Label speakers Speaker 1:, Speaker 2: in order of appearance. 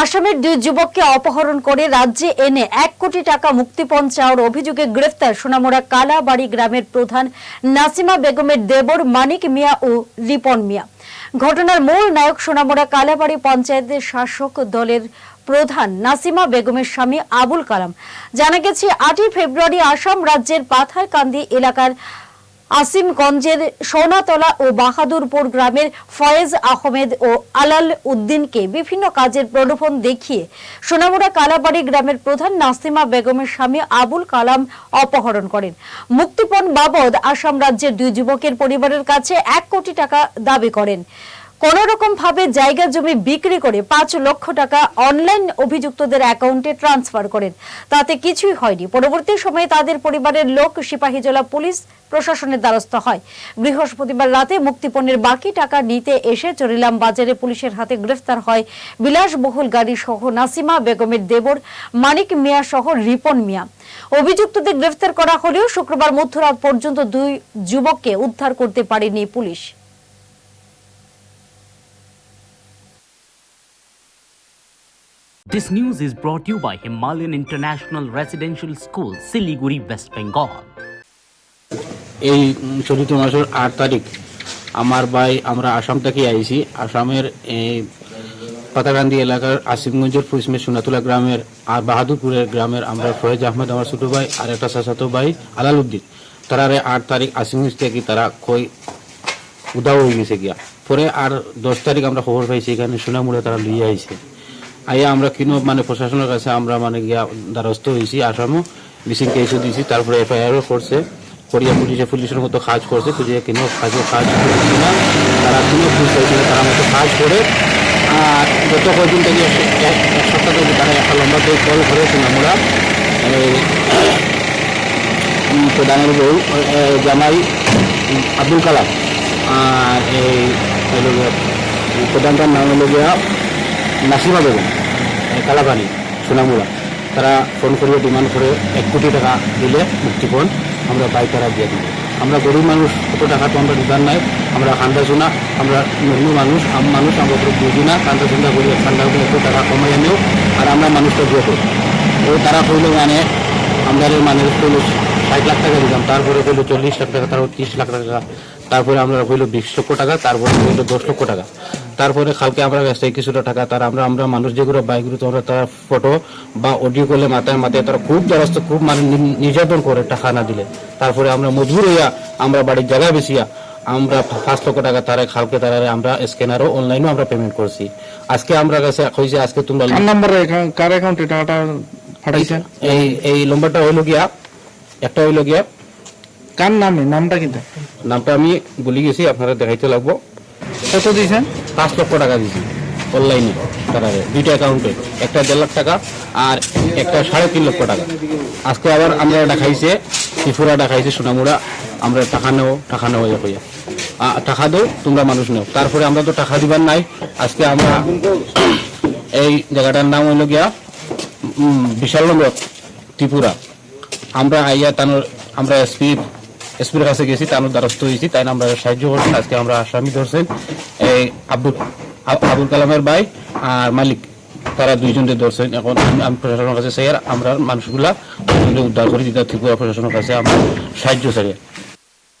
Speaker 1: আসামের দুই যুবককে অপহরণ করে রাজ্যে এনে এক কোটি টাকা মুক্তিপণ চাওয়ার অভিযোগে গ্রেফতার সোনামুড়া কালাবাড়ি গ্রামের প্রধান নাসিমা বেগমের দেবর মানিক মিয়া ও রিপন মিয়া। ঘটনার মূল নায়ক সোনামুড়া কালাবাড়ি পঞ্চায়েতের শাসক দলের প্রধান নাসিমা বেগমের স্বামী আবুল কালাম। জানা গেছে, আটই ফেব্রুয়ারি আসাম রাজ্যের পাথারকান্দি এলাকার আসিমগঞ্জের সোনাতলা ও বাহাদুরপুর গ্রামের ফয়েজ আহমেদ ও আলাল উদ্দিনকে বিভিন্ন কাজের প্রলোভন দেখিয়ে সোনামুড়া কালাবাড়ি গ্রামের প্রধান নাসিমা বেগমের স্বামী আবুল কালাম অপহরণ করেন। মুক্তিপণ বাবদ আসাম রাজ্যের দুই যুবকের পরিবারের কাছে এক কোটি টাকা দাবি করেন। কোন রকম ভাবে জায়গা জমি বিক্রি করে পাঁচ লক্ষ টাকা অনলাইন অভিযুক্তদের অ্যাকাউন্টে ট্রান্সফার করেন। তাতে কিছুই হয়নি। পরবর্তী সময়ে তাদের পরিবারের লোক সিপাহীজলা পুলিশ, প্রশাসনের দ্বারস্থ হয়। বৃহস্পতিবার রাতে মুক্তিপণের বাকি টাকা নিতে এসে চরিলাম বাজারে পুলিশের হাতে গ্রেফতার হয় বিলাসবহুল গাড়ি সহ নাসিমা বেগমের দেবর, মানিক মিয়া সহ রিপন মিয়া। অভিযুক্তদের গ্রেফতার করা হলেও শুক্রবার মধ্যরাত পর্যন্ত দুই যুবককে উদ্ধার করতে পারেনি police.
Speaker 2: This news is brought to you by Himalayan International Residential School, Siliguri, West Bengal.
Speaker 3: এই চলিত মাসের আট তারিখ আমার ভাই আমরা আসাম থেকে আইছি। আসামের এই পাতাকান্দি এলাকার আসিমগঞ্জের ফুসমে সোনাতুলা গ্রামের আর বাহাদুরপুরের গ্রামের আমরা ফয়েজ আহমেদ আমার ছোট ভাই আর একটা চাচাতো ভাই আলাল উদ্দিন তারারে আট তারিখ আসিমগঞ্জ থেকে তারা কই উদাও হয়ে গেছে গিয়া। পরে আর দশ তারিখ আমরা খবর পাইছি এখানে সোনামুড়ে তারা লিয়ে আইছে। আইয়া আমরা কিনো মানে প্রশাসনের কাছে আমরা মানে গিয়া দ্বারস্থ হয়েছি আসামও মিসিং কেসও দিয়েছি তারপরে এফআইআরও করছে। করিয়া পুলিশে, পুলিশের মতো কাজ করছে, খুঁজে কিনো, কাজে কাজ করছে না তারা কিনো, খুঁজ হয়েছিল তারা মতো কাজ করে। আর গত কয়েকদিন থেকে এক সপ্তাহ থেকে তারা একটা লম্বা করে কল করেছেন আমরা প্রধানের বউ জামাই আব্দুল কালাম। আর এই প্রধানটার নাম হলো গিয়া নাসিমা বেগম এ, কালাপানি সোনামুড়া। তারা ফোন করে ডিমান্ড করে এক কোটি টাকা দিলে মুক্তিপণ আমরা বাইক তারা দিয়ে দিব। আমরা গরিব মানুষ কত টাকা তো আমরা দিবার নাই আমরা খান্দা শোনা আমরা নগ্ন মানুষ আম মানুষ আমরা পুরো বুঝি না কান্দা চিন্তা করি ঠান্ডা করে একটু টাকা কমাই আনেও আর আমরা মানুষটা দিয়ে করি ও তারা কইলে মানে আমাদের মানে কইলো ষাট লাখ টাকা দিলাম তারপরে কইলো চল্লিশ লাখ টাকা তারপর তিরিশ লাখ টাকা তারপরে আমরা কইলো বিশ লক্ষ টাকা তারপরে কইলো দশ লক্ষ টাকা। তারপরে কালকে আমরা কাছে কিছুটা টাকা তারা আমরা আমরা মানুষ যেগুলো বাইকগুলো তোমরা তারা ফটো বা অডিও করলে মাথায় মাথায় তারা খুব দ্বারস্থ খুব মানে নির্যাতন করে টাকা না দিলে। তারপরে আমরা মজবুর হইয়া আমরা বাড়ির জায়গা বেশিয়া আমরা পাঁচ লক্ষ টাকা তারা কালকে তারা আমরা স্ক্যানারও অনলাইনও আমরা পেমেন্ট করছি। আজকে আমরা কাছে কইছে আজকে তোমরা
Speaker 4: নাম্বারে কার অ্যাকাউন্টে টাকাটা পাঠাইছেন?
Speaker 3: এই এই নম্বরটা হইল গিয়া একটা হইল গিয়া।
Speaker 4: কার নামে? নামটা কিন্তু
Speaker 3: নামটা আমি ভুলে গেছি আপনারা দেখাইতে লাগবো।
Speaker 4: কত দিয়েছেন
Speaker 3: পাঁচ লক্ষ টাকা দিয়েছি অনলাইনে তারা দুইটা অ্যাকাউন্টে একটা দেড় লাখ টাকা আর একটা সাড়ে তিন লক্ষ টাকা। আজকে আবার আমরা দেখাইছে, ত্রিপুরা দেখাইছে, সোনামুড়া। আমরা টাকা নেও টাকা নেও ইয়া কইয়া। টাকা দাও, তোমরা মানুষ নেও। তারপরে আমরা তো টাকা দিবার নাই। আজকে আমরা এই জায়গাটার নাম হইল গিয়া বিশাল নম্বর ত্রিপুরা। আমরা আইয়া তানোর, আমরা এসপি এসপির কাছে গেছি, তার দ্বারস্থ হয়েছি, তাই আমরা সাহায্য করছি। আজকে আমরা আসামি ধরছেন, এই আব্দুল আব- আবুল কালামের ভাই আর মালিক, তারা দুইজনকে ধরছেন। এখন আমি প্রশাসনের কাছে চাই আর আমরা মানুষগুলা উদ্ধার করে দিতে ত্রিপুরা প্রশাসনের কাছে আমরা সাহায্য চাই।